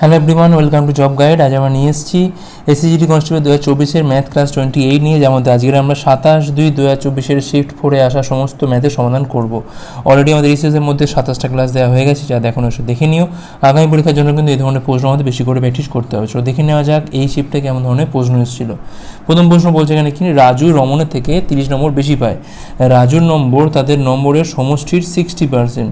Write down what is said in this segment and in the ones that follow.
Hello everyone welcome to job guide আজ আমরা নিয়ে এসেছি এসএসজিডি কনস্টেবল দু হাজার চব্বিশের ম্যাথ ক্লাস টোয়েন্টি এইট নিয়ে মধ্যে আজকের আমরা সাতাশ দুই দু হাজার চব্বিশের শিফট ফোরে আসা সমস্ত ম্যাথের সমাধান করব। অলরেডি আমাদের এইচএসের মধ্যে সাতাশটা ক্লাস দেওয়া হয়ে গেছে, যা দেখুন এসে দেখে নিও। আগামী পরীক্ষার জন্য কিন্তু এই ধরনের প্রশ্ন আমাদের বেশি করে প্র্যাকটিস করতে হবে। চলো দেখে নেওয়া যাক এই শিফটে কেমন ধরনের প্রশ্ন এসেছিল। প্রথম প্রশ্ন বলছে এখানে কি, রাজু রমনের থেকে তিরিশ নম্বর বেশি পায়। রাজুর নম্বর তাদের নম্বরের সমষ্টির সিক্সটি পার্সেন্ট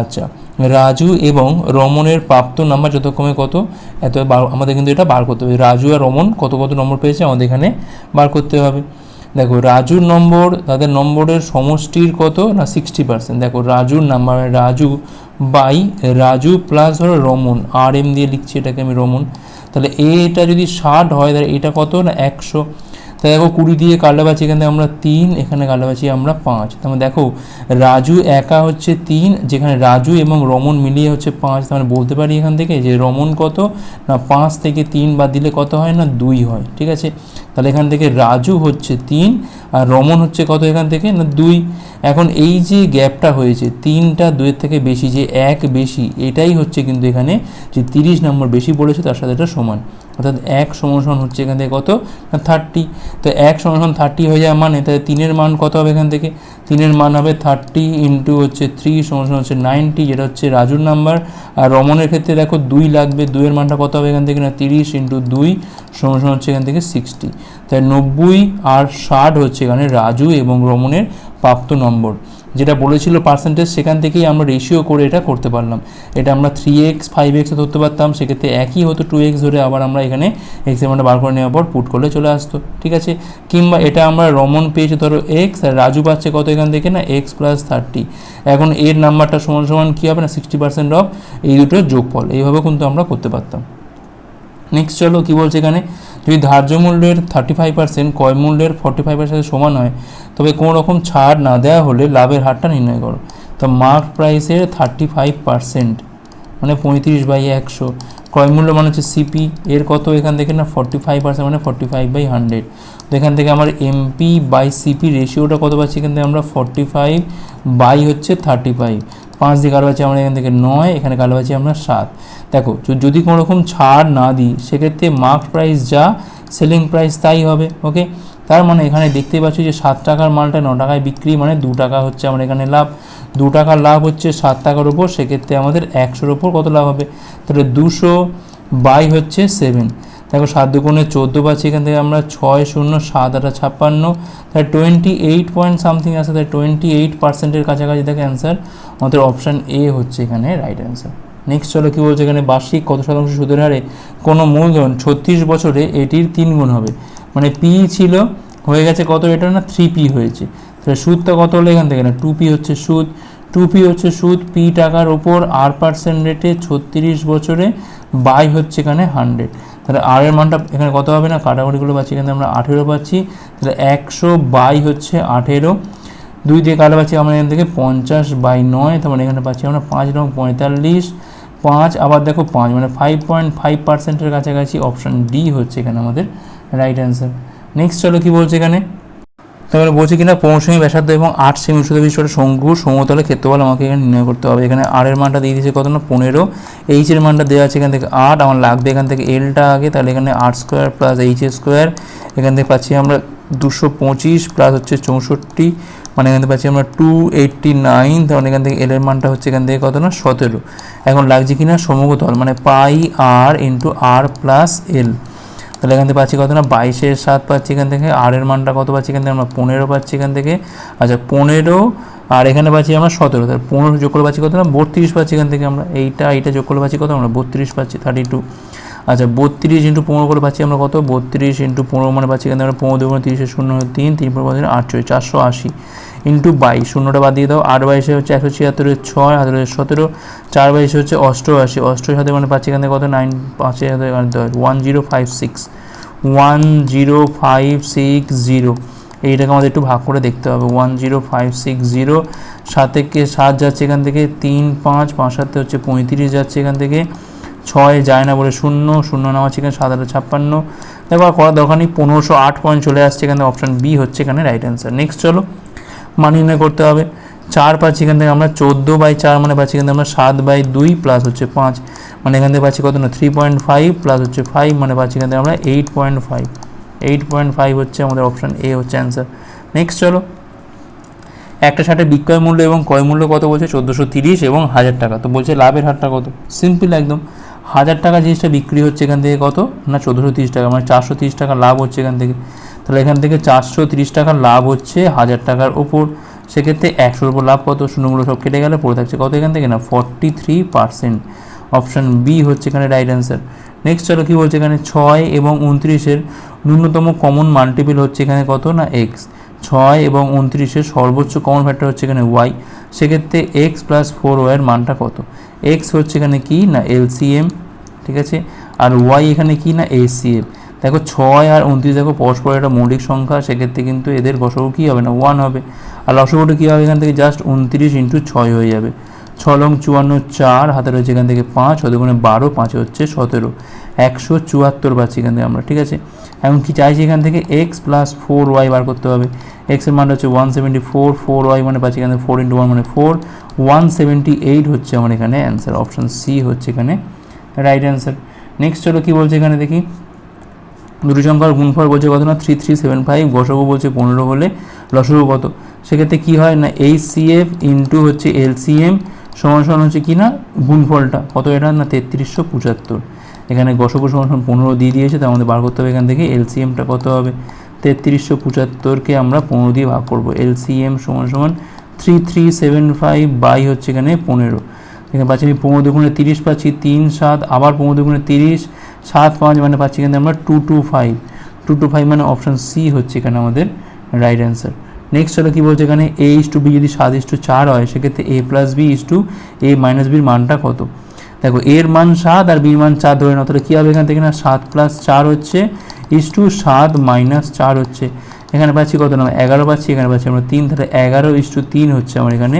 আচ্ছা রাজু এবং রমনের প্রাপ্ত নাম্বার যথাক্রমে কত? এত আমাদের কিন্তু এটা বার করতে হবে। রাজু আর রমন কত কত নম্বর পেয়েছে? আমাদের এখানে বার করতে হবে। দেখো, রাজুর নম্বর তাদের নম্বরের সমষ্টির কত? না সিক্সটি পার্সেন্ট দেখো, রাজুর number Raju by Raju plus ধরো রমন আর এম দিয়ে লিখছি এটাকে আমি রমন তাহলে এটা যদি ষাট হয়, তাহলে এটা কত? না, একশো। তাই দেখো কুড়ি দিয়ে কাটলে পাচ্ছি এখানে আমরা তিন, এখানে কাটলে পাচ্ছি আমরা পাঁচ। মানে দেখো, রাজু একা হচ্ছে তিন, যেখানে রাজু এবং রমন মিলিয়ে হচ্ছে পাঁচ। তার মানে বলতে পারি এখান থেকে যে রমন কত? না, পাঁচ থেকে তিন বাদ দিলে কত হয় না? দুই হয়, ঠিক আছে? তাহলে এখান থেকে রাজু হচ্ছে তিন আর রমন হচ্ছে কত এখান থেকে? না, দুই। এখন এই যে গ্যাপটা হয়েছে, তিনটা দুইয়ের থেকে বেশি, যে এক বেশি, এটাই হচ্ছে কিন্তু এখানে যে তিরিশ নম্বর বেশি পড়েছে তার সাথে এটা সমান। অর্থাৎ এক সমান হচ্ছে এখান থেকে কত? থার্টি তো এক সমান থার্টি হয়ে যাওয়া মানে তাহলে তিনের মান কত হবে এখান থেকে? তিনের মান হবে থার্টি ইন্টু হচ্ছে থ্রি সমান হচ্ছে নাইনটি যেটা হচ্ছে রাজুর নাম্বার আর রমনের ক্ষেত্রে দেখো দুই লাগবে, দুইয়ের মানটা কত হবে এখান থেকে? না, তিরিশ ইন্টু দুই সমান হচ্ছে এখান থেকে সিক্সটি তাই নব্বই আর ষাট হচ্ছে এখানে রাজু এবং রমনের প্রাপ্ত নম্বর। যেটা বলেছিল পার্সেন্টেজ সেখান থেকেই আমরা রেশিও করে এটা করতে পারলাম। এটা আমরা থ্রি এক্স ফাইভ এক্স ধরতে পারতাম, সেক্ষেত্রে একই হতো টু এক্স ধরে আবার আমরা এখানে এক্স এমাউন্টটা বার করে নেওয়ার পর পুট করলে চলে আসতো, ঠিক আছে? কিংবা এটা আমরা রমন পেয়েছি, ধরো এক্স আর রাজু পাচ্ছে কত এখান থেকে না? এক্স প্লাস থার্টি এখন এর নাম্বারটা সমান সমান কী হবে না? সিক্সটি পার্সেন্ট অফ এই দুটোর যোগফল। এইভাবে কিন্তু আমরা করতে পারতাম। নেক্সট চলো কী বলছে এখানে? যদি ধার্য মূল্যের থার্টি ফাইভ পার্সেন্ট ক্রয় মূল্যের ফর্টি ফাইভ পার্সেন্ট সমান হয়, তবে কোনো রকম ছাড় না দেওয়া হলে লাভের হারটা নির্ণয় করো। তো মার্ক প্রাইসের থার্টি ফাইভ পার্সেন্ট মানে পঁয়ত্রিশ বাই একশো। ক্রয় মূল্য মানে হচ্ছে সিপি এর কত এখান থেকে না? ফর্টি ফাইভ পার্সেন্ট মানে ফর্টি ফাইভ বাই হান্ড্রেড তো এখান থেকে আমার এমপি বাই সিপি রেশিওটা কত পাচ্ছি এখান থেকে? আমরা ফর্টি ফাইভ বাই হচ্ছে থার্টি ফাইভ পাঁচ দিয়ে পাচ্ছি আমরা এখান থেকে নয়, এখানে পাচ্ছি আমরা সাত। দেখো যদি কোনো রকম ছাড় না দিই, সেক্ষেত্রে মার্ক প্রাইস যা সেলিং প্রাইস তাই হবে ওকে তার মানে এখানে দেখতেই পাচ্ছি যে সাত টাকার মালটা ন টাকায় বিক্রি মানে দু টাকা হচ্ছে আমার এখানে লাভ। দু টাকার লাভ হচ্ছে সাত টাকার উপর, সেক্ষেত্রে আমাদের একশোর ওপর কত লাভ হবে? তাহলে দুশো বাই হচ্ছে সেভেন দেখো সাত দুগুণে চোদ্দ পাচ্ছি এখান থেকে আমরা ছয় শূন্য সাত আটা ছাপ্পান্ন। তাই টোয়েন্টি এইট পয়েন্ট সামথিং আছে তাই টোয়েন্টি এইট পার্সেন্টের কাছাকাছি দেখে অ্যান্সার আমাদের অপশান এ হচ্ছে এখানে রাইট অ্যান্সার নেক্সট চলো কী বলছে এখানে? বার্ষিক কত শতাংশ সুদের হারে কোনো মূলধন ছত্রিশ বছরে এটির তিন গুণ হবে। মানে পি ছিল, হয়ে গেছে কত এটা না? থ্রি পি হয়েছে। তাহলে সুদটা কত হলো এখান থেকে? না টু পি হচ্ছে সুদ। টু পি হচ্ছে সুদ পি টাকার ওপর আর পার্সেন্ট রেটে ছত্রিশ বছরে বাই হচ্ছে এখানে হান্ড্রেড তাহলে আর এর মানটা এখানে কত হবে না? কাটাকুটিগুলো পাচ্ছি, এখানে আমরা আঠেরো পাচ্ছি। তাহলে একশো বাই হচ্ছে আঠেরো। দুই দিয়ে কাটা পাচ্ছি আমরা এখান থেকে পঞ্চাশ বাই নয়, তার মানে এখানে পাচ্ছি আমরা পাঁচ রং পঁয়তাল্লিশ। পাঁচ, আবার দেখো পাঁচ মানে ফাইভ পয়েন্ট ফাইভ পার্সেন্টের কাছাকাছি অপশান ডি হচ্ছে এখানে আমাদের রাইট অ্যান্সার নেক্সট চলো কী বলছে এখানে? তারপরে বলছি কিনা পনেরো সেমি ব্যাসার্ধ এবং আট সেমি উচ্চতা বিশিষ্ট শঙ্কু সমতলে ক্ষেত্রফল আমাকে এখানে নির্ণয় করতে হবে। এখানে আর এর মানটা দিয়ে দিয়েছে কত না? পনেরো। এইচ এর মানটা দেওয়া আছে এখান থেকে আট। আমার লাগবে এখান থেকে এলটা আগে, তাহলে এখানে আট স্কোয়ার প্লাস এইচ স্কোয়ার এখান থেকে পাচ্ছি আমরা দুশো পঁচিশ প্লাস হচ্ছে চৌষট্টি। মানে এখান থেকে পাচ্ছি আমরা টু এইট্টি নাইন তাহলে এখান থেকে এল এর মানটা হচ্ছে এখান থেকে কত না? সতেরো। এখন লাগছে কিনা সমগ্রতল মানে পাই আর ইন্টু আর প্লাস এল তাহলে এখান থেকে পাচ্ছি কত না? বাইশের সাত পাচ্ছি এখান থেকে আর এর মানটা কত পাচ্ছি এখান থেকে? আমরা পনেরো পাচ্ছি এখান থেকে। আচ্ছা পনেরো, আর এখানে পাচ্ছি আমরা সতেরো। তাহলে পনেরো যোগ করে পাচ্ছি কত না? বত্রিশ পাচ্ছি এখান থেকে আমরা। এইটা এইটা যোগ করে পাচ্ছি কত? আমরা বত্রিশ পাচ্ছি থার্টি টু আচ্ছা বত্রিশ ইন্টু পনেরো করে পাচ্ছি আমরা কত? বত্রিশ ইন্টু পনেরো মানে পাচ্ছি এখান থেকে আমরা পনেরো দুগুণ তিরিশে শূন্য তিন তিন পনেরো পাচ্ছি আটচল্লিশ চারশো আশি। ইন্টু বাইশ শূন্যটা বাদ দিয়ে দাও। আট বাইশে হচ্ছে একশো ছিয়াত্তরের ছয় হাজার সতেরো, চার বাইশে হচ্ছে অষ্টআশি। অষ্টআশি হাতে মানে পাচ্ছি এখান থেকে কত? নাইন, পাঁচে one zero five six one zero five six zero এইটাকে আমাদের একটু ভাগ করে দেখতে হবে। One zero five six zero সাত থেকে সাত যাচ্ছে এখান থেকে? তিন, পাঁচ পাঁচ সাথে হচ্ছে পঁয়ত্রিশ যাচ্ছে এখান থেকে। ছয় যায় না বলে শূন্য শূন্য নামাচ্ছে এখানে সাত আটে ছাপ্পান্ন। দেখো আর করার দরকার নেই, পনেরোশো আট পয়েন্ট চলে আসছে এখানে। অপশান বি হচ্ছে এখানে রাইট অ্যান্সার নেক্সট চলো। মান নির্ণয় করতে হবে। চার পাচ্ছি এখান থেকে আমরা চোদ্দ বাই চার মানে পাচ্ছি এখান থেকে আমরা সাত বাই দুই প্লাস হচ্ছে পাঁচ। মানে এখান থেকে পাচ্ছি কত না? থ্রি পয়েন্ট ফাইভ প্লাস হচ্ছে ফাইভ মানে পাচ্ছি এখান থেকে আমরা eight point five eight point five হচ্ছে আমাদের অপশান এ হচ্ছে অ্যান্সার নেক্সট চলো। একটা শার্টের বিক্রয় মূল্য এবং ক্রয় মূল্য কত বলছে? চোদ্দোশো তিরিশ এবং হাজার টাকা। তো বলছে লাভের হারটা কত? সিম্পল একদম। হাজার টাকা জিনিসটা বিক্রি হচ্ছে এখান থেকে কত? না, চোদ্দোশো তিরিশ টাকা। মানে চারশো তিরিশ টাকা লাভ হচ্ছে এখান থেকে। তাহলে এখান থেকে চারশো তিরিশ টাকা লাভ হচ্ছে, হাজার টাকার ওপর সেক্ষেত্রে একশোর উপর লাভ কত? শূন্যগুলো সব কেটে গেলে, পড়ে থাকছে কত এখান থেকে? না forty three percent option B হচ্ছে এখানে রাইট অ্যান্সার নেক্সট চলো, কী বলছে এখানে? ছয় এবং উনত্রিশের ন্যূনতম কমন মাল্টিপল হচ্ছে এখানে কত? না এক্স ছয় এবং উনত্রিশের সর্বোচ্চ কমন ফ্যাক্টর হচ্ছে এখানে ওয়াই সেক্ষেত্রে এক্স প্লাস ফোর ওয়াইয়ের মানটা কত? এক্স হচ্ছে এখানে কি? না এলসিএম ঠিক আছে? আর ওয়াই এখানে কি? না এসিএম দেখো ছয় আর উনত্রিশ দেখো পরস্পর একটা মৌলিক সংখ্যা, সেক্ষেত্রে কিন্তু এদের গসগু কী হবে না? ওয়ান হবে। আর লসগুটা কী হবে? এখান থেকে জাস্ট উনত্রিশ ইন্টু ছয় হয়ে যাবে। ছ লং চুয়ান্ন চার, হাতে রয়েছে এখান থেকে পাঁচ হতে গুণে বারো, পাঁচে হচ্ছে সতেরো। একশো চুয়াত্তর পাচ্ছি এখান থেকে আমরা, ঠিক আছে? এখন কি চাইছি এখান থেকে? এক্স প্লাস ফোর ওয়াই বার করতে হবে। এক্সের মান হচ্ছে one seventy four four y মানে পাচ্ছি এখানে ফোর ইন্টু ওয়ান মানে ফোর ওয়ান সেভেন্টি এইট হচ্ছে আমার এখানে অ্যান্সার অপশান সি হচ্ছে এখানে রাইট অ্যান্সার নেক্সট চলো কী বলছে এখানে দেখি? দুটি সংখ্যার গুণফল বলছে কত না? থ্রি থ্রি সেভেন ফাইভ গসগু বলছে পনেরো হলে লসগু কত? সেক্ষেত্রে কী হয় না? এইচ সিএফ ইন্টু হচ্ছে এলসিএম সমান সমান হচ্ছে কি না? গুণফলটা। কত এটা? না, তেত্রিশশো পঁচাত্তর। এখানে গসগু সমান সমান পনেরো দিয়ে দিয়েছে, তার মধ্যে বার করতে হবে এখান থেকে। এলসিএমটা কত হবে? তেত্রিশশো পঁচাত্তরকে আমরা পনেরো দিয়ে ভাগ করব। এলসিএম সমান সমান three three seven five by হচ্ছে এখানে পনেরো। এখানে পাচ্ছি আমি পনেরো দুগুণে তিরিশ, পাচ্ছি তিন, সাত, আবার পনেরো দুগুণে তিরিশ। সাত পাঁচ মানে পাচ্ছি এখানে আমরা two two five two two five মানে অপশান সি হচ্ছে এখানে আমাদের রাইট অ্যান্সার নেক্সট হলো কী বলছে এখানে? এ ইস টু বি যদি সাত ইস টু চার হয়, সেক্ষেত্রে A plus B is to A minus বির মানটা কত? দেখো এর মান সাত আর বির মান চার ধরে নাও, তাহলে কী হবে এখান থেকে না? সাত প্লাস চার হচ্ছে ইস টু সাত মাইনাস চার হচ্ছে। এখানে পাচ্ছি কত না এগারো পাচ্ছি, এখানে পাচ্ছি আমরা তিন, তাহলে এগারো ইস টু তিন হচ্ছে আমার এখানে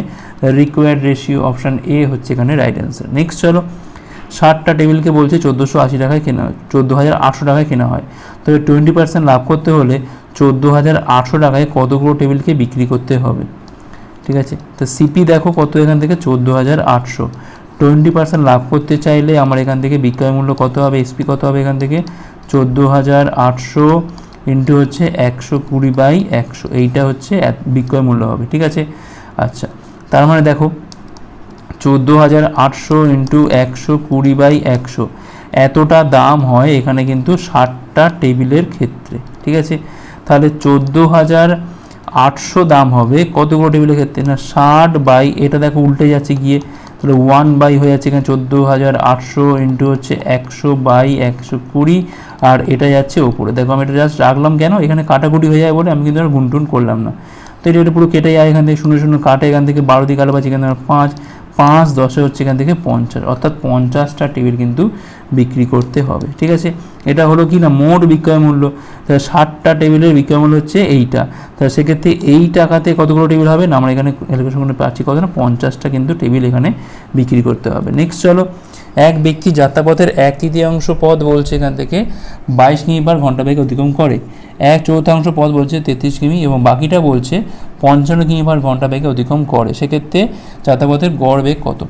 রিকোয়ার্ড রেশিও অপশান এ হচ্ছে এখানে রাইট অ্যান্সার নেক্সট চলো ষাটটা টেবিলকে বলছে চোদ্দোশো আশি টাকায় কেনা হয় চোদ্দ হাজার আটশো টাকায় কেনা হয়। তবে টোয়েন্টি পার্সেন্ট লাভ করতে হলে চোদ্দ হাজার আটশো টাকায় কতগুলো টেবিলকে বিক্রি করতে হবে? ঠিক আছে? তো সিপি দেখো কত এখান থেকে? চোদ্দ হাজার আটশো। টোয়েন্টি পার্সেন্ট লাভ করতে চাইলে আমার এখান থেকে বিক্রয় মূল্য কত হবে? এসপি কত হবে এখান থেকে? চোদ্দ হাজার আটশো ইন্টু হচ্ছে একশো কুড়ি বাই একশো। এইটা হচ্ছে বিক্রয় মূল্য হবে। ঠিক আছে? আচ্ছা। তার মানে দেখো চোদ্দ হাজার আটশো ইন্টু একশো কুড়ি বাই একশো। এতটা দাম হয় এখানে কিন্তু ষাটটা টেবিলের ক্ষেত্রে, ঠিক আছে? তাহলে চোদ্দ হাজার আটশো দাম হবে কতগুলো টেবিলের ক্ষেত্রে? না, ষাট বাই, এটা দেখো উল্টে যাচ্ছে গিয়ে, তাহলে ওয়ান বাই হয়ে যাচ্ছে এখানে চোদ্দ হাজার আটশো ইন্টু হচ্ছে একশো বাই একশো কুড়ি, আর এটা যাচ্ছে ওপরে। দেখো আমি এটা জাস্ট রাখলাম কেন? এখানে কাটাকুটি হয়ে যায় বলে আমি কিন্তু আর গুনটুন করলাম না। তো এটা পুরো কেটে যায় এখান থেকে, শূন্য শূন্য কাটে, এখান থেকে বারো দিকে আলো পাচ্ছি এখান পাঁচ পাঁচ দশে হচ্ছে এখান থেকে পঞ্চাশ, অর্থাৎ পঞ্চাশটা টেবিল কিন্তু বিক্রি করতে হবে, ঠিক আছে? এটা হলো কি না, মোট বিক্রয় মূল্য। তাহলে ষাটটা টেবিলের বিক্রয় মূল্য হচ্ছে এইটা। তাহলে সেক্ষেত্রে এই টাকাতে কতগুলো টেবিল হবে? না, আমরা এখানে পাচ্ছি কত না, পঞ্চাশটা কিন্তু টেবিল এখানে বিক্রি করতে হবে। নেক্সট চলো এক ব্যক্তি যাত্রাপথের এক তৃতীয়াংশ পথ বলছে এখান থেকে বাইশ কিমি পার ঘণ্টা বেগে অতিক্রম করে। এক চতুর্থাংশ পথ বলছে তেত্রিশ কিমি এবং বাকিটা বলছে পঞ্চান্ন কিমি পার ঘণ্টা বেগে অতিক্রম করে। সেক্ষেত্রে যাত্রাপথের গড় বেগ কত?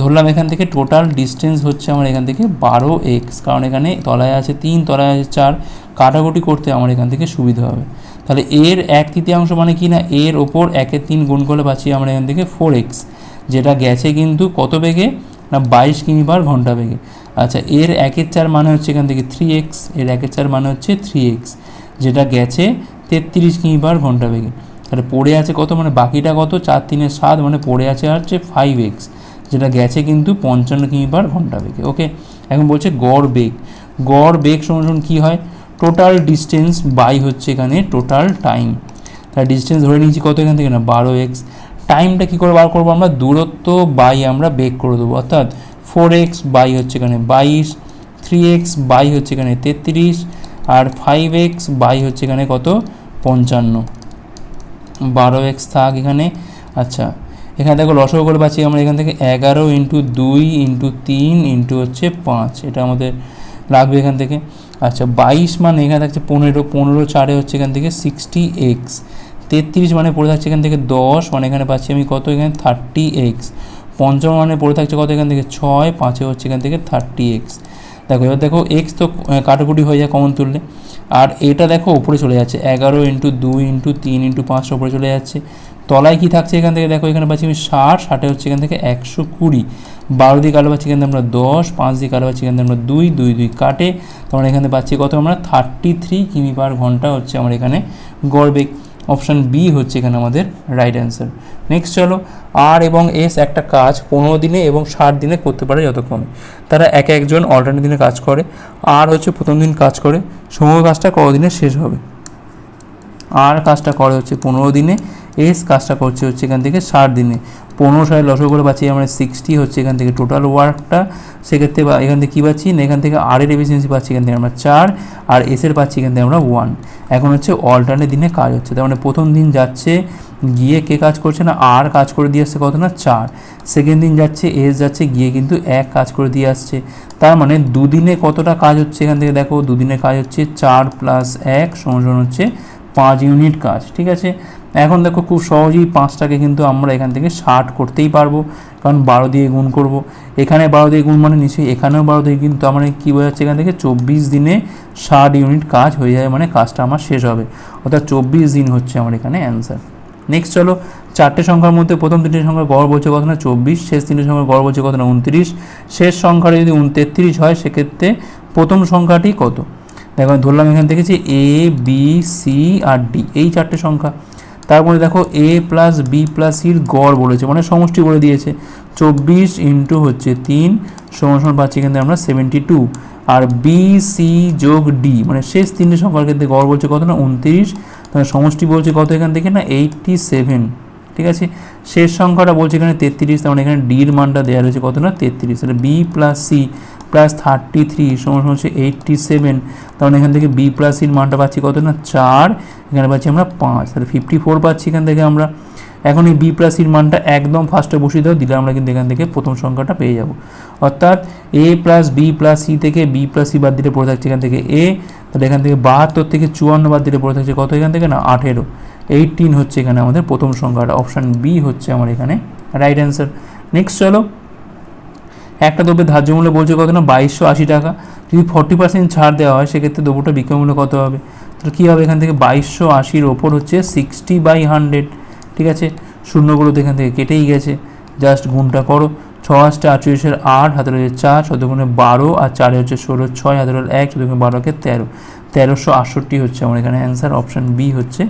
ধরলাম এখান থেকে টোটাল ডিস্টেন্স হচ্ছে আমার এখান থেকে বারো এক্স, কারণ এখানে তলায় আছে তিন, তলায় আছে চার। কাটাকুটি করতে আমার এখান থেকে সুবিধা হবে। তাহলে এর এক তৃতীয়াংশ মানে কি না? এর ওপর একের তিন গুণ করলে পাচ্ছি আমরা এখান থেকে ফোর এক্স। যেটা গেছে কিন্তু কত বেগে? না বাইশ কিমি পার ঘণ্টা বেগে। আচ্ছা এর একের চার মানে হচ্ছে এখান থেকে থ্রি এক্সের একের চার মানে হচ্ছে থ্রি এক্স যেটা গেছে তেত্রিশ কিমি পার ঘণ্টা বেগে। তাহলে পড়ে আছে কত? মানে বাকিটা কত? চার তিনে সাত মানে পড়ে আছে হচ্ছে ফাইভ এক্স যেটা গেছে কিন্তু পঞ্চান্ন কিমি পার ঘণ্টা বেগে। ওকে এখন বলছে গড় বেগ। গড় বেগ সমান কী হয়? টোটাল ডিস্টেন্স বাই হচ্ছে এখানে টোটাল টাইম তার ডিস্টেন্স ধরে নিয়েছি কত এখান থেকে? না, বারো এক্স টাইমটা কী করে বার করব আমরা? দূরত্ব বাই আমরা বেগ করে দেবো। অর্থাৎ ফোর এক্স বাই হচ্ছে এখানে বাইশ থ্রি এক্স বাই হচ্ছে এখানে তেত্রিশ, আর ফাইভ এক্স বাই হচ্ছে এখানে কত? পঞ্চান্ন। বারো এক্স থাক এখানে। আচ্ছা এখানে দেখো লসগো করে পাচ্ছি আমরা এখান থেকে এগারো ইন্টু দুই ইন্টু তিন ইন্টু হচ্ছে পাঁচ। এটা আমাদের লাগবে এখান থেকে। আচ্ছা বাইশ মানে এখানে থাকছে পনেরো পনেরো চারে হচ্ছে এখান থেকে সিক্সটি এক্স তেত্রিশ মানে পড়ে থাকছে এখান থেকে দশ মানে এখানে পাচ্ছি আমি কত? এখানে থার্টি এক্স পঞ্চম মানে পড়ে থাকছে কত এখান থেকে? ছয়, পাঁচে হচ্ছে এখান থেকে থার্টি এক্স দেখো, এবার দেখো এক্স তো কাটাকুটি হয়ে যায় কমন তুললে। আর এটা দেখো, ওপরে চলে যাচ্ছে। এগারো ইন্টু দুই ইন্টু তিন ইন্টু পাঁচটা ওপরে চলে যাচ্ছে। তলায় কি থাকছে এখান থেকে? দেখো, এখানে পাচ্ছি আমি ষাট, ষাটে হচ্ছে এখান থেকে একশো কুড়ি। বারো দিয়ে কালো পাচ্ছি এখান থেকে আমরা দশ, পাঁচ দিয়ে কালো পাচ্ছি এখান থেকে আমরা দুই দুই দুই কাটে। তখন এখানে পাচ্ছি কত? আমরা থার্টি থ্রি কিমি পার ঘণ্টা হচ্ছে আমার এখানে গড় বেগ অপশান বি হচ্ছে এখানে আমাদের রাইট অ্যান্সার নেক্সট চলো আর এবং এস একটা কাজ পনেরো দিনে এবং ষাট দিনে করতে পারে যতক্ষণে তারা এক একজন অল্টারনেট দিনে কাজ করে। আর হচ্ছে প্রথম দিন কাজ করে। সময় কাজটা কতদিনে শেষ হবে? আর কাজটা করে হচ্ছে পনেরো দিনে এস কাজটা করছে হচ্ছে এখান থেকে ষাট দিনে। পনেরো সালে লসও করে পাচ্ছি, আমরা সিক্সটি হচ্ছে এখান থেকে টোটাল ওয়ার্কটা সেক্ষেত্রে বা এখান থেকে কী পাচ্ছি? না, এখান থেকে আরের এফিসিয়েন্সি পাচ্ছি এখান থেকে আমরা চার, আর এসের পাচ্ছি এখান থেকে আমরা ওয়ান এখন হচ্ছে অল্টারনেট দিনে কাজ হচ্ছে, তার মানে প্রথম দিন যাচ্ছে, গিয়ে কে কাজ করছে না? আর কাজ করে দিয়ে আসছে কত না? চার। সেকেন্ড দিন যাচ্ছে এস যাচ্ছে, গিয়ে কিন্তু এক কাজ করে দিয়ে আসছে। তার মানে দুদিনে কতটা কাজ হচ্ছে এখান থেকে? দেখো, দুদিনে কাজ হচ্ছে চার প্লাস এক সমান হচ্ছে পাঁচ ইউনিট কাজ, ঠিক আছে? এখন দেখো খুব সহজেই পাঁচটাকে কিন্তু আমরা এখান থেকে ষাট করতেই পারব, কারণ বারো দিয়ে গুণ করব। এখানে বারো দিয়ে গুণ মানে নিশ্চয়ই এখানেও বারো দিয়ে, কিন্তু আমার কী বোঝাচ্ছে এখান থেকে? চব্বিশ দিনে ষাট ইউনিট কাজ হয়ে যাবে মানে কাজটা আমার শেষ হবে। অর্থাৎ চব্বিশ দিন হচ্ছে আমার এখানে অ্যান্সার নেক্সট চলো, চারটে সংখ্যার মধ্যে প্রথম তিনটে সংখ্যার গড় বলছে কত না? চব্বিশ, শেষ তিনটে সংখ্যার গড় বলছে কত না? উনত্রিশ। শেষ সংখ্যাটা যদি তেত্রিশ হয়, সেক্ষেত্রে প্রথম সংখ্যাটি কত? দেখো আমি ধরলাম এখান থেকে যে এ বি সি আর ডি এই চারটে সংখ্যা। তারপরে দেখো এ প্লাস বি প্লাস সির গড় বলেছে মানে সমষ্টি বলে দিয়েছে। চব্বিশ ইন্টু হচ্ছে তিন, সমান সমান পাচ্ছি এখান থেকে আমরা সেভেন্টি টু আর বি সি যোগ ডি মানে শেষ তিনটে সংখ্যার ক্ষেত্রে গড় বলছে কত না? উনত্রিশ। তাহলে সমষ্টি বলছে কত এখান থেকে না? এইটটি সেভেন ঠিক আছে? শেষ সংখ্যাটা বলছে এখানে তেত্রিশ, তার মানে এখানে ডির মানটা দেওয়া রয়েছে কত না? তেত্রিশ। তাহলে B plus C plus thirty three সমান হচ্ছে এইটটি সেভেন তার মানে এখান থেকে বি প্লাস সির মানটা পাচ্ছি কত না? চার, এখানে পাচ্ছি আমরা পাঁচ, তাহলে ফিফটি ফোর পাচ্ছি এখান থেকে আমরা। এখন এই বি প্লাস সির মানটা একদম ফার্স্টে বসিয়ে দাও, দিলে আমরা কিন্তু এখান থেকে প্রথম সংখ্যাটা পেয়ে যাব। অর্থাৎ A plus B plus C থেকে বি প্লাস সি বাদ দিলে পড়ে থাকছে এখান থেকে এ তাহলে এখান থেকে বাহাত্তর থেকে চুয়ান্ন বাদ দিলে পড়ে থাকছে কত এখান থেকে না? আঠেরো। এইটিন হচ্ছে এখানে আমাদের প্রথম সংখ্যাটা অপশান বি হচ্ছে আমার এখানে রাইট অ্যান্সার নেক্সট চলো। একটা দ্রব্যের ধার্য মূল্য বলছে কত না? বাইশশো আশি টাকা। যদি ফর্টি পার্সেন্ট ছাড় দেওয়া হয়, সেক্ষেত্রে দ্রব্যটা বিক্রয় মূল্য কত হবে? তাহলে কী হবে এখান থেকে? বাইশশো আশির ওপর হচ্ছে সিক্সটি বাই হান্ড্রেড ঠিক আছে? শূন্যগুলো তো এখান থেকে কেটেই গেছে। জাস্ট গুণটা করো। ছ আটটা আটচল্লিশের আট হাতে রয়েছে চার, শতগুণে বারো, আর চারে হচ্ছে ষোলো, ছয় হাতে রয়েছে এক, শতগুণে বারোকে তেরো। তেরোশো আটষট্টি হচ্ছে আমার এখানে অ্যান্সার অপশান বি হচ্ছে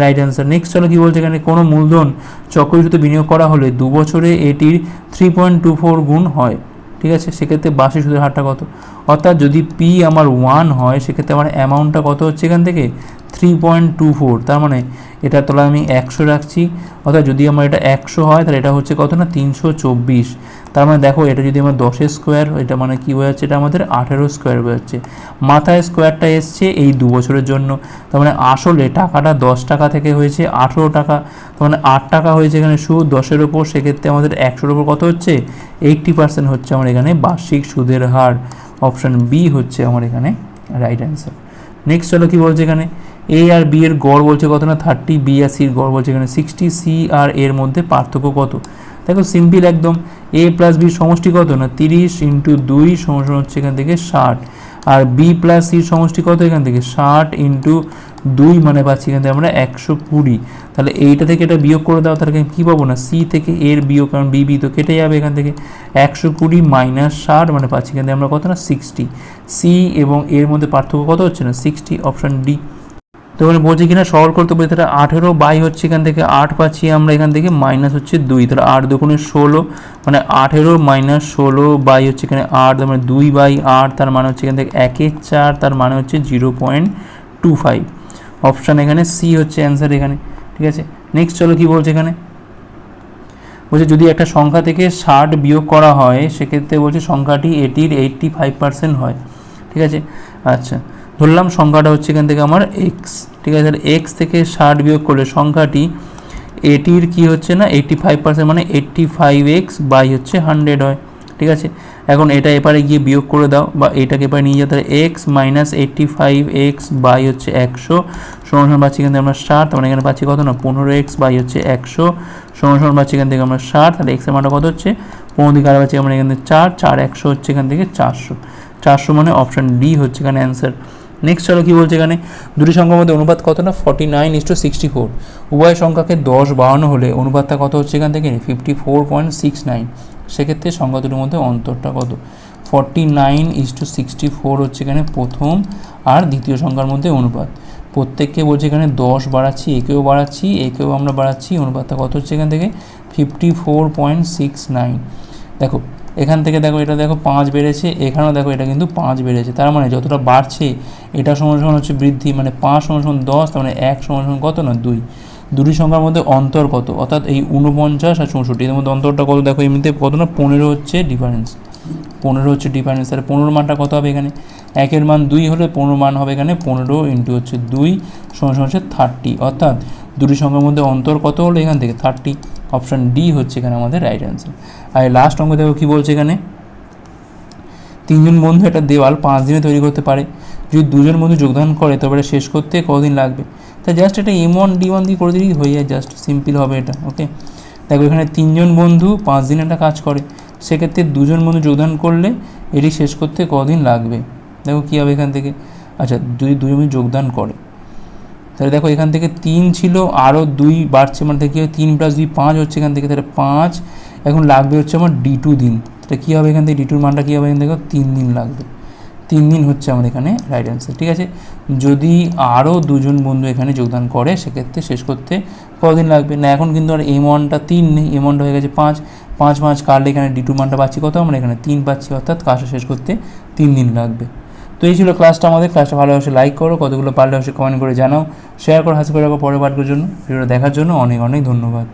রাইট অ্যান্সার নেক্সট চলো কী বলছে এখানে? কোনো মূলধন চক্রবৃদ্ধি বিনিয়োগ করা হলে দু বছরে এটির থ্রি পয়েন্ট টু ফোর গুণ হয়। ঠিক আছে? সেক্ষেত্রে বার্ষিক সুদের হারটা কত? অর্থাৎ যদি পি আমার ওয়ান হয়, সেক্ষেত্রে আমার অ্যামাউন্টটা কত হচ্ছে এখান থেকে? থ্রি পয়েন্ট টু ফোর তার মানে এটা তোলা আমি একশো রাখছি, অর্থাৎ যদি আমার এটা একশো হয়, তাহলে এটা হচ্ছে কত না, তিনশো চব্বিশ। তার মানে দেখো, এটা যদি আমার দশের স্কোয়ার এটা মানে কী বোঝাচ্ছে এটা আমাদের আঠেরো স্কোয়ার বোঝাচ্ছে মাথায় স্কোয়ারটা এসছে এই দু বছরের জন্য। তার মানে আসলে টাকাটা দশ টাকা থেকে হয়েছে আঠেরো টাকা। তার মানে আট টাকা হয়েছে এখানে সুদ, দশের ওপর, সেক্ষেত্রে আমাদের একশোর ওপর কত হচ্ছে? এইট্টি পার্সেন্ট হচ্ছে আমার এখানে বার্ষিক সুদের হার। অপশান বি হচ্ছে আমার এখানে রাইট অ্যান্সার নেক্সট চলো কী বলছে এখানে? এ আর বি এর গড় বলছে কত না? থার্টি বি আর সির গড় বলছে এখানে সিক্সটি সি আর এর মধ্যে পার্থক্য কত? দেখো সিম্পল একদম এ প্লাস বির সমষ্টি কত না? তিরিশ ইন্টু দুই সমস্যা হচ্ছে এখান থেকে ষাট, আর বি প্লাস সির সমষ্টি কত এখান থেকে? ষাট ইন্টু দুই মানে পাচ্ছি এখান থেকে আমরা একশো কুড়ি। তাহলে এইটা থেকে এটা বিয়োগ করে দাও, তাহলে কী পাবো না? সি থেকে এর বিয়োগ, কারণ বি বি তো কেটে যাবে এখান থেকে। একশো কুড়ি মাইনাস ষাট মানে পাচ্ছি এখান থেকে আমরা কত না? সিক্সটি সি এবং এর মধ্যে পার্থক্য কত হচ্ছে না? সিক্সটি অপশান ডি তো এখানে বলছে কিনা, সরল করতে বলছে, তাহলে আঠেরো বাই হচ্ছে এখান থেকে আট পাচ্ছি আমরা এখান থেকে মাইনাস হচ্ছে দুই, তাহলে আট দুগুণে ষোলো মানে আঠেরো মাইনাস ষোলো বাই হচ্ছে এখানে আট, তার মানে দুই বাই আট, তার মানে হচ্ছে এখান থেকে একের চার, তার মানে হচ্ছে zero point two five. Option এখানে সি হচ্ছে অ্যান্সার এখানে, ঠিক আছে? নেক্সট চলো কি বলছে এখানে? বলছে যদি একটা সংখ্যা থেকে ষাট বিয়োগ করা হয়, সেক্ষেত্রে বলছে সংখ্যাটি এটির এইট্টি ফাইভ পার্সেন্ট হয়, ঠিক আছে? আচ্ছা। ধরলাম সংখ্যাটা হচ্ছে এখান থেকে আমার এক্স ঠিক আছে? তাহলে এক্স থেকে ষাট বিয়োগ করলে সংখ্যাটি এটির কি হচ্ছে না? এইট্টি ফাইভ পার্সেন্ট মানে এইট্টি ফাইভ এক্স বাই হচ্ছে হান্ড্রেড হয়, ঠিক আছে? এখন এটা এপারে গিয়ে বিয়োগ করে দাও বা এটাকে এপারে নিয়ে যেতে x minus eighty five x by হচ্ছে একশো, সমান সমান পাচ্ছি এখান থেকে আমরা ষাট মানে এখানে পাচ্ছি কত না? পনেরো এক্স বাই হচ্ছে একশো, সমান সমান পাচ্ছি এখান থেকে আমরা ষাট, তাহলে এক্সের মানটা কত হচ্ছে? পনেরো দিকে আর পাচ্ছি আমরা এখান থেকে চার চার একশো হচ্ছে এখান থেকে চারশো। চারশো মানে অপশান ডি হচ্ছে এখানে অ্যান্সার নেক্সট চলো কী বলছে এখানে? দুটি সংখ্যার মধ্যে অনুপাত কত না? Forty nine is to sixty four উভয় সংখ্যাকে দশ বাড়ানো হলে অনুপাতটা কত হচ্ছে এখান থেকে? Fifty four point six nine সেক্ষেত্রে সংখ্যা দুটির মধ্যে অন্তরটা কত? Forty nine is to sixty four হচ্ছে এখানে প্রথম আর দ্বিতীয় সংখ্যার মধ্যে অনুপাত। প্রত্যেককে বলছে এখানে দশ বাড়াচ্ছি, একেও বাড়াচ্ছি, একেও আমরা বাড়াচ্ছি, অনুপাতটা কত হচ্ছে এখান থেকে? Fifty four point six nine দেখো এখান থেকে দেখো এটা দেখো পাঁচ বেড়েছে, এখানেও দেখো এটা কিন্তু পাঁচ বেড়েছে। তার মানে যতটা বাড়ছে, এটা সমান সমান হচ্ছে বৃদ্ধি মানে পাঁচ সমান সমান দশ, তার মানে এক সমান সমান কত না দুই। দুটি সংখ্যার মধ্যে অন্তর কত? অর্থাৎ এই উনপঞ্চাশ আর চৌষট্টি, এর মধ্যে অন্তরটা কত? দেখো এমনিতে কত না? পনেরো হচ্ছে ডিফারেন্স পনেরো হচ্ছে ডিফারেন্স তাহলে পনেরো মানটা কত হবে এখানে? একের মান দুই হলে পনেরো মান হবে এখানে পনেরো ইন্টু হচ্ছে দুই, সমান সমান হচ্ছে থার্টি অর্থাৎ দুটি সংখ্যার মধ্যে অন্তর কত হলো এখান থেকে? থার্টি অপশান ডি হচ্ছে এখানে আমাদের রাইট অ্যান্সার আর লাস্ট অঙ্ক দেখো কী বলছে এখানে? তিনজন বন্ধু একটা দেওয়াল পাঁচ দিনে তৈরি করতে পারে। যদি দুজন বন্ধু যোগদান করে, তবে এটা শেষ করতে কদিন লাগবে? তা জাস্ট এটা এম ওয়ান ডি ওয়ান দিয়ে করে দিলেই হয়ে যায় জাস্ট সিম্পল হবে এটা ওকে দেখো এখানে তিনজন বন্ধু পাঁচ দিন একটা কাজ করে। সেক্ষেত্রে দুজন বন্ধু যোগদান করলে এটি শেষ করতে কদিন লাগবে? দেখো কী হবে এখান থেকে। আচ্ছা যদি দুজন যোগদান করে তাহলে দেখো এখান থেকে তিন ছিল, আরও দুই বাড়ছে মানে থেকে তিন প্লাস দুই, পাঁচ হচ্ছে এখান থেকে, তাহলে পাঁচ। এখন লাগবে হচ্ছে আমার ডি টু দিন। তাহলে কী হবে এখান থেকে? ডি টুর মানটা কী হবে এখান থেকে? তিন দিন লাগবে। তিন দিন হচ্ছে আমার এখানে রাইট অ্যান্সার ঠিক আছে? যদি আরও দুজন বন্ধু এখানে যোগদান করে, সেক্ষেত্রে শেষ করতে কদিন লাগবে? না, এখন কিন্তু আর এম ওয়ানটা তিন নেই এম ওয়ানটা হয়ে গেছে পাঁচ। পাঁচ পাঁচ কাটলে এখানে ডি টু মানটা পাচ্ছি কত? আমরা এখানে তিন পাচ্ছি, অর্থাৎ কাজটা শেষ করতে তিন দিন লাগবে। তো এই ছিল ক্লাসটা আমাদের। ক্লাসটা ভালো ভালোবাসে লাইক করো, কতগুলো পারলে অবশ্যই কমেন্ট করে জানাও। শেয়ার করো হাসি করে রাখো পরের পাঠকের জন্য। ভিডিওটা দেখার জন্য অনেক অনেক ধন্যবাদ।